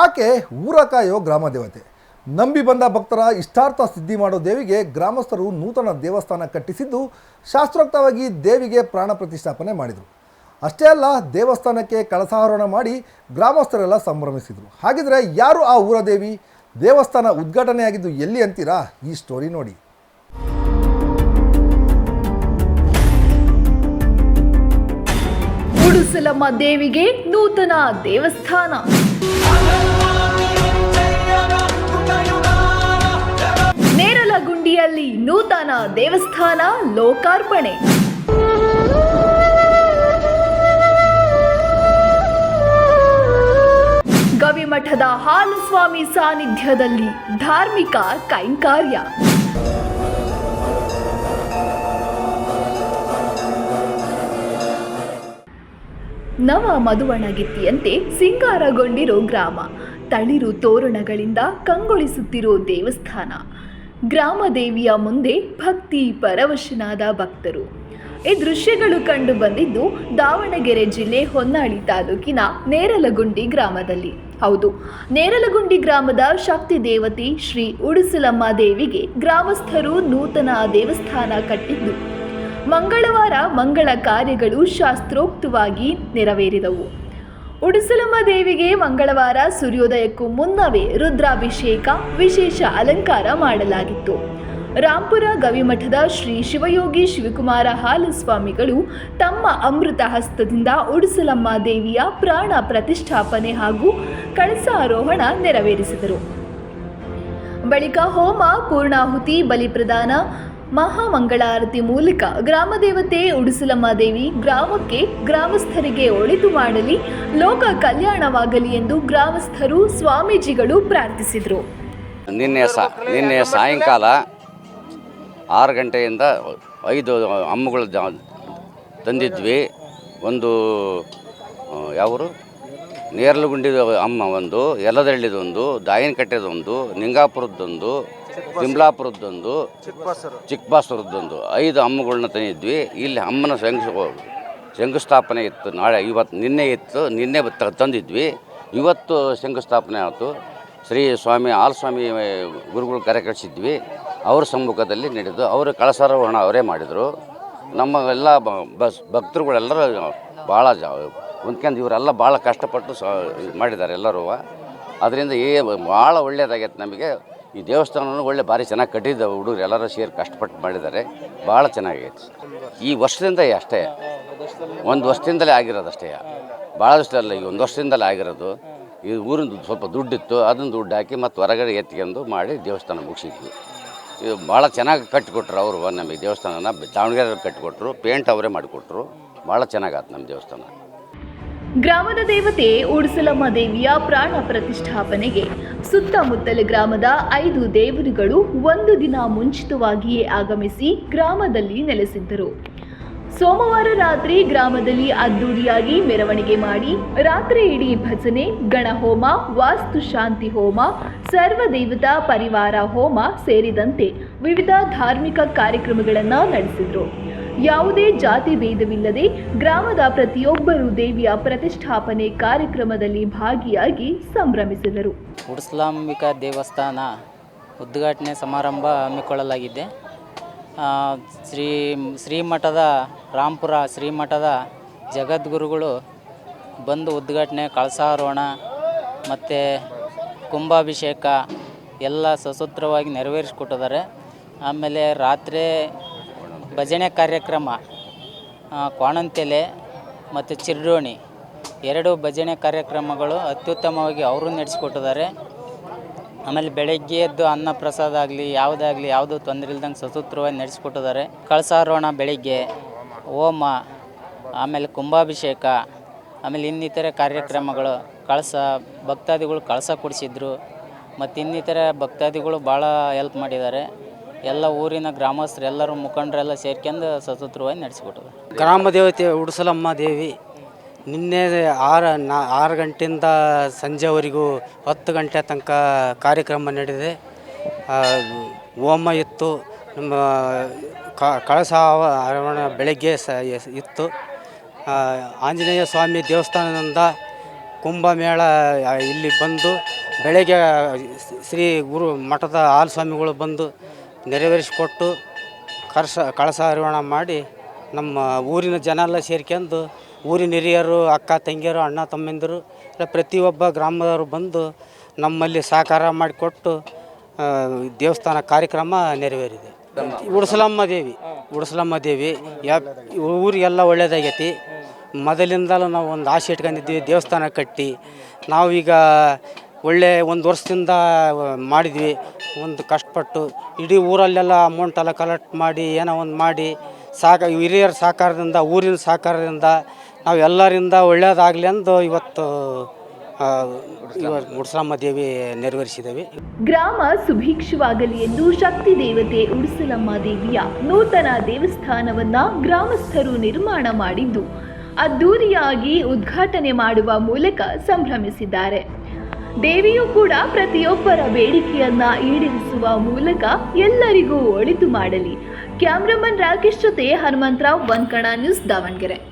ಆಕೆ ಊರಕಾಯೋ ಗ್ರಾಮ ದೇವತೆ. ನಂಬಿ ಬಂದ ಭಕ್ತರ ಇಷ್ಟಾರ್ಥ ಸಿದ್ಧಿ ಮಾಡೋ ದೇವಿಗೆ ಗ್ರಾಮಸ್ಥರು ನೂತನ ದೇವಸ್ಥಾನ ಕಟ್ಟಿಸಿದ್ದು ಶಾಸ್ತ್ರೋಕ್ತವಾಗಿ ದೇವಿಗೆ ಪ್ರಾಣ ಪ್ರತಿಷ್ಠಾಪನೆ ಮಾಡಿದರು. ಅಷ್ಟೇ ಅಲ್ಲ, ದೇವಸ್ಥಾನಕ್ಕೆ ಕಳಸಾರೋಹಣ ಮಾಡಿ ಗ್ರಾಮಸ್ಥರೆಲ್ಲ ಸಂಭ್ರಮಿಸಿದರು. ಹಾಗಿದ್ರೆ ಯಾರು ಆ ಊರ ದೇವಿ? ದೇವಸ್ಥಾನ ಉದ್ಘಾಟನೆಯಾಗಿದ್ದು ಎಲ್ಲಿ ಅಂತೀರಾ? ಈ ಸ್ಟೋರಿ ನೋಡಿ. ಉಡುಸಲಮ್ಮ ದೇವಿಗೆ ನೂತನ ದೇವಸ್ಥಾನ. ನೂತನ ದೇವಸ್ಥಾನ ಲೋಕಾರ್ಪಣೆ. ಗವಿಮಠದ ಹಾಲಸ್ವಾಮಿ ಸಾನ್ನಿಧ್ಯದಲ್ಲಿ ಧಾರ್ಮಿಕ ಕೈಂಕಾರ್ಯ. ನವ ಮಧುವಣಗಿತ್ತಿಯಂತೆ ಸಿಂಗಾರಗೊಂಡಿರೋ ಗ್ರಾಮ, ತಳಿರು ತೋರಣಗಳಿಂದ ಕಂಗೊಳಿಸುತ್ತಿರೋ ದೇವಸ್ಥಾನ. ಗ್ರಾಮ ದೇವಿಯ ಮುಂದೆ ಭಕ್ತಿ ಪರವಶನಾದ ಭಕ್ತರು. ಈ ದೃಶ್ಯಗಳು ಕಂಡು ಬಂದಿದ್ದು ದಾವಣಗೆರೆ ಜಿಲ್ಲೆ ಹೊನ್ನಾಳಿ ತಾಲೂಕಿನ ನೇರಲಗುಂಡಿ ಗ್ರಾಮದಲ್ಲಿ. ಹೌದು, ನೇರಲಗುಂಡಿ ಗ್ರಾಮದ ಶಕ್ತಿ ದೇವತೆ ಶ್ರೀ ಉಡುಸಲಮ್ಮ ದೇವಿಗೆ ಗ್ರಾಮಸ್ಥರು ನೂತನ ದೇವಸ್ಥಾನ ಕಟ್ಟಿದ್ದು. ಮಂಗಳವಾರ ಮಂಗಳ ಕಾರ್ಯಗಳು ಶಾಸ್ತ್ರೋಕ್ತವಾಗಿ ನೆರವೇರಿದವು. ಉಡುಸಲಮ್ಮ ದೇವಿಗೆ ಮಂಗಳವಾರ ಸೂರ್ಯೋದಯಕ್ಕೂ ಮುನ್ನವೇ ರುದ್ರಾಭಿಷೇಕ ವಿಶೇಷ ಅಲಂಕಾರ ಮಾಡಲಾಗಿತ್ತು. ರಾಂಪುರ ಗವಿಮಠದ ಶ್ರೀ ಶಿವಯೋಗಿ ಶಿವಕುಮಾರ ಹಾಲಸ್ವಾಮಿಗಳು ತಮ್ಮ ಅಮೃತ ಹಸ್ತದಿಂದ ಉಡಿಸಲಮ್ಮ ದೇವಿಯ ಪ್ರಾಣ ಪ್ರತಿಷ್ಠಾಪನೆ ಹಾಗೂ ಕಳಸಾರೋಹಣ ನೆರವೇರಿಸಿದರು. ಬಳಿಕ ಹೋಮ, ಪೂರ್ಣಾಹುತಿ ಬಲಿಪ್ರದಾನ ಮಹಾಮಂಗಳಾರತಿ ಮೂಲಕ ಗ್ರಾಮದೇವತೆ ಉಡುಸಲಮ್ಮ ದೇವಿ ಗ್ರಾಮಕ್ಕೆ ಗ್ರಾಮಸ್ಥರಿಗೆ ಒಳಿತು ಮಾಡಲಿ, ಲೋಕ ಕಲ್ಯಾಣವಾಗಲಿ ಎಂದು ಗ್ರಾಮಸ್ಥರು, ಸ್ವಾಮೀಜಿಗಳು ಪ್ರಾರ್ಥಿಸಿದರು. ನಿನ್ನೆ ಸಾ, ನಿನ್ನೆ ಸಾಯಂಕಾಲ ಆರು ಗಂಟೆಯಿಂದ ಐದು ಅಮ್ಮಗಳು ತಂದಿದ್ವಿ. ಒಂದು ಯಾವರು? ನೇರಲುಗುಂಡಿದ ಅಮ್ಮ ಒಂದು, ಯಲದಳ್ಳಿದೊಂದು, ದಾಯನಕಟ್ಟೆದೊಂದು, ನಿಂಗಾಪುರದ್ದೊಂದು ತಿಮ್ಲಾಪುರದ್ದೊಂದು ಚಿಕ್ಕಬಾಸೂರದ್ದೊಂದು ಐದು ಅಮ್ಮಗಳನ್ನ ತಂದಿದ್ವಿ. ಇಲ್ಲಿ ಅಮ್ಮನ ಶಂಕು ಶಂಕುಸ್ಥಾಪನೆ ಇತ್ತು. ನಾಳೆ ಇವತ್ತು ನಿನ್ನೆ ಇತ್ತು. ನಿನ್ನೆ ತಂದಿದ್ವಿ. ಇವತ್ತು ಶಂಕುಸ್ಥಾಪನೆ ಆಯಿತು. ಶ್ರೀ ಸ್ವಾಮಿ ಆಲಸ್ವಾಮಿ ಗುರುಗಳು ಕರೆ ಕಳಿಸಿದ್ವಿ. ಅವ್ರ ಸಮ್ಮುಖದಲ್ಲಿ ನಡೆದು ಅವರು ಕಳಸಾರೋಹಣ ಅವರೇ ಮಾಡಿದರು. ನಮ್ಮ ಎಲ್ಲ ಬಸ್ ಭಕ್ತರುಗಳೆಲ್ಲರೂ ಭಾಳ ಜ ಹೊಂದ್ಕೊಂಡು ಇವರೆಲ್ಲ ಭಾಳ ಕಷ್ಟಪಟ್ಟು ಸ ಮಾಡಿದ್ದಾರೆ ಎಲ್ಲರೂ. ಅದರಿಂದ ಏ ಭಾಳ ಒಳ್ಳೆಯದಾಗೈತೆ ನಮಗೆ. ಈ ದೇವಸ್ಥಾನವನ್ನು ಒಳ್ಳೆ ಭಾರಿ ಚೆನ್ನಾಗಿ ಕಟ್ಟಿದ್ದಾವೆ ಹುಡುಗರು ಎಲ್ಲರೂ ಸೇರಿ ಕಷ್ಟಪಟ್ಟು ಮಾಡಿದ್ದಾರೆ. ಭಾಳ ಚೆನ್ನಾಗೈತೆ. ಈ ವರ್ಷದಿಂದ ಅಷ್ಟೇ. ಒಂದು ವರ್ಷದಿಂದಲೇ ಆಗಿರೋದು ಅಷ್ಟೇ. ಭಾಳ ವರ್ಷದಲ್ಲ ಈಗ ಒಂದು ವರ್ಷದಿಂದಲೇ ಆಗಿರೋದು. ಈ ಊರಿಂದ ಸ್ವಲ್ಪ ದುಡ್ಡಿತ್ತು, ಅದನ್ನು ದುಡ್ಡು ಹಾಕಿ ಮತ್ತು ಹೊರಗಡೆ ಎತ್ಕೊಂಡು ಮಾಡಿ ದೇವಸ್ಥಾನ ಮುಗಿಸಿದ್ವಿ. ಇದು ಭಾಳ ಚೆನ್ನಾಗಿ ಕಟ್ಟಿಕೊಟ್ರು ಅವರು ನಮಗೆ ದೇವಸ್ಥಾನನ. ದಾವಣಗೆರೆ ಕಟ್ಟಿಕೊಟ್ರು, ಪೇಂಟ್ ಅವರೇ ಮಾಡಿಕೊಟ್ರು. ಭಾಳ ಚೆನ್ನಾಗಾಯ್ತು ನಮ್ಮ ದೇವಸ್ಥಾನ. ಗ್ರಾಮದ ದೇವತೆ ಉಡುಸಲಮ್ಮ ದೇವಿಯ ಪ್ರಾಣ ಪ್ರತಿಷ್ಠಾಪನೆಗೆ ಸುತ್ತಮುತ್ತಲ ಗ್ರಾಮದ ಐದು ದೇವರುಗಳು ಒಂದು ದಿನ ಮುಂಚಿತವಾಗಿಯೇ ಆಗಮಿಸಿ ಗ್ರಾಮದಲ್ಲಿ ನೆಲೆಸಿದ್ದರು. ಸೋಮವಾರ ರಾತ್ರಿ ಗ್ರಾಮದಲ್ಲಿ ಅದ್ದೂರಿಯಾಗಿ ಮೆರವಣಿಗೆ ಮಾಡಿ ರಾತ್ರಿ ಇಡೀ ಭಜನೆ, ಗಣಹೋಮ, ವಾಸ್ತು ಶಾಂತಿ ಹೋಮ, ಸರ್ವದೇವತಾ ಪರಿವಾರ ಹೋಮ ಸೇರಿದಂತೆ ವಿವಿಧ ಧಾರ್ಮಿಕ ಕಾರ್ಯಕ್ರಮಗಳನ್ನು ನಡೆಸಿದರು. ಯಾವುದೇ ಜಾತಿ ಭೇದವಿಲ್ಲದೆ ಗ್ರಾಮದ ಪ್ರತಿಯೊಬ್ಬರು ದೇವಿಯ ಪ್ರತಿಷ್ಠಾಪನೆ ಕಾರ್ಯಕ್ರಮದಲ್ಲಿ ಭಾಗಿಯಾಗಿ ಸಂಭ್ರಮಿಸಿದರು. ಉಡ್ಸ್ಲಾಂಬಿಕಾ ದೇವಸ್ಥಾನ ಉದ್ಘಾಟನೆ ಸಮಾರಂಭ ಹಮ್ಮಿಕೊಳ್ಳಲಾಗಿದೆ. ಶ್ರೀ, ಶ್ರೀಮಠದ ರಾಂಪುರ ಶ್ರೀಮಠದ ಜಗದ್ಗುರುಗಳು ಬಂದು ಉದ್ಘಾಟನೆ, ಕಳಸಾರೋಹಣ ಮತ್ತು ಕುಂಭಾಭಿಷೇಕ ಎಲ್ಲ ಸಸೂತ್ರವಾಗಿ ನೆರವೇರಿಸಿಕೊಟ್ಟಿದ್ದಾರೆ. ಆಮೇಲೆ ರಾತ್ರಿ ಭಜನೆ ಕಾರ್ಯಕ್ರಮ ಕ್ವಾಣಂತೆಲೆ ಮತ್ತು ಚಿರೋಣಿ ಎರಡು ಭಜನೆ ಕಾರ್ಯಕ್ರಮಗಳು ಅತ್ಯುತ್ತಮವಾಗಿ ಅವರು ನಡೆಸಿಕೊಟ್ಟಿದ್ದಾರೆ. ಆಮೇಲೆ ಬೆಳಗ್ಗೆ ಎದ್ದು ಅನ್ನ ಪ್ರಸಾದ ಆಗಲಿ ಯಾವುದಾಗಲಿ ಯಾವುದೂ ತೊಂದರೆ ಇಲ್ದಂಗೆ ಸಸೂತ್ರವಾಗಿ ನಡೆಸಿಕೊಟ್ಟಿದ್ದಾರೆ. ಕಳಸಾರೋಣ ಬೆಳಿಗ್ಗೆ, ಹೋಮ, ಆಮೇಲೆ ಕುಂಭಾಭಿಷೇಕ, ಆಮೇಲೆ ಇನ್ನಿತರ ಕಾರ್ಯಕ್ರಮಗಳು, ಕಳಸ, ಭಕ್ತಾದಿಗಳು ಕಳಸ ಕೊಡಿಸಿದ್ರು ಮತ್ತು ಇನ್ನಿತರ ಭಕ್ತಾದಿಗಳು ಭಾಳ ಹೆಲ್ಪ್ ಮಾಡಿದ್ದಾರೆ. ಎಲ್ಲ ಊರಿನ ಗ್ರಾಮಸ್ಥರೆಲ್ಲರೂ ಮುಖಂಡರೆಲ್ಲ ಸೇರ್ಕೊಂಡು ಸತತವಾಗಿ ನಡೆಸಿಬಿಟ್ಟದ ಗ್ರಾಮ ದೇವತೆ ಉಡುಸಲಮ್ಮ ದೇವಿ ನಿನ್ನೆ ಆರು ನಾ ಆರು ಗಂಟೆಯಿಂದ ಸಂಜೆವರೆಗೂ ಹತ್ತು ಗಂಟೆ ತನಕ ಕಾರ್ಯಕ್ರಮ ನಡೆದಿದೆ. ಹೋಮ ಇತ್ತು. ನಮ್ಮ ಕಳಸ ಆರೋಹಣ ಬೆಳಗ್ಗೆ ಸ ಇತ್ತು. ಆಂಜನೇಯ ಸ್ವಾಮಿ ದೇವಸ್ಥಾನದಿಂದ ಕುಂಭಮೇಳ ಇಲ್ಲಿ ಬಂದು ಬೆಳಗ್ಗೆ ಶ್ರೀ ಗುರು ಮಠದ ಸ್ವಾಮಿಗಳು ಬಂದು ನೆರವೇರಿಸಿಕೊಟ್ಟು ಕಳಸ ಹರಿವಣ ಮಾಡಿ ನಮ್ಮ ಊರಿನ ಜನ ಎಲ್ಲ ಸೇರ್ಕೊಂಡು ಊರಿನ ಹಿರಿಯರು, ಅಕ್ಕ ತಂಗಿಯರು, ಅಣ್ಣ ತಮ್ಮಂದಿರು ಎಲ್ಲ ಪ್ರತಿಯೊಬ್ಬ ಗ್ರಾಮದವರು ಬಂದು ನಮ್ಮಲ್ಲಿ ಸಹಕಾರ ಮಾಡಿಕೊಟ್ಟು ದೇವಸ್ಥಾನ ಕಾರ್ಯಕ್ರಮ ನೆರವೇರಿದೆ. ಉಡ್ಸಲಮ್ಮ ದೇವಿ ಉಡ್ಸಲಮ್ಮ ದೇವಿ ಯಾ ಊರಿಗೆಲ್ಲ ಒಳ್ಳೆಯದಾಗೈತಿ ಮೊದಲಿಂದಲೂ ನಾವು ಒಂದು ಆಸೆ ಇಟ್ಕೊಂಡಿದ್ದೀವಿ, ದೇವಸ್ಥಾನ ಕಟ್ಟಿ. ನಾವೀಗ ಒಳ್ಳೆ ಒಂದು ವರ್ಷದಿಂದ ಮಾಡಿದ್ವಿ. ಒಂದು ಕಷ್ಟಪಟ್ಟು ಇಡೀ ಊರಲ್ಲೆಲ್ಲ ಅಮೌಂಟ್ ಎಲ್ಲ ಕಲೆಕ್ಟ್ ಮಾಡಿ, ಏನೋ ಒಂದು ಮಾಡಿ, ಸಾಕ, ಹಿರಿಯರ ಸಹಕಾರದಿಂದ, ಊರಿನ ಸಹಕಾರದಿಂದ ನಾವು ಎಲ್ಲರಿಂದ ಒಳ್ಳೆಯದಾಗಲಿ ಎಂದು ಇವತ್ತು ಉಡ್ಸಲಮ್ಮ ದೇವಿ ನೆರವೇರಿಸಿದ್ದೇವೆ. ಗ್ರಾಮ ಸುಭಿಕ್ಷವಾಗಲಿ ಎಂದು ಶಕ್ತಿ ದೇವತೆ ಉಡಿಸಲಮ್ಮ ದೇವಿಯ ನೂತನ ದೇವಸ್ಥಾನವನ್ನ ಗ್ರಾಮಸ್ಥರು ನಿರ್ಮಾಣ ಮಾಡಿದ್ದು ಅದ್ದೂರಿಯಾಗಿ ಉದ್ಘಾಟನೆ ಮಾಡುವ ಮೂಲಕ ಸಂಭ್ರಮಿಸಿದ್ದಾರೆ. ದೇವಿಯು ಕೂಡ ಪ್ರತಿಯೊಬ್ಬರ ಬೇಡಿಕೆಯನ್ನ ಈಡೇರಿಸುವ ಮೂಲಕ ಎಲ್ಲರಿಗೂ ಒಳಿತು ಮಾಡಲಿ. ಕ್ಯಾಮ್ರಾಮನ್ ರಾಕೇಶ್ ಜೊತೆ ಹನುಮಂತರಾವ್ ಒಂದ್ಕಣ ನ್ಯೂಸ್ ದಾವಣಗೆರೆ.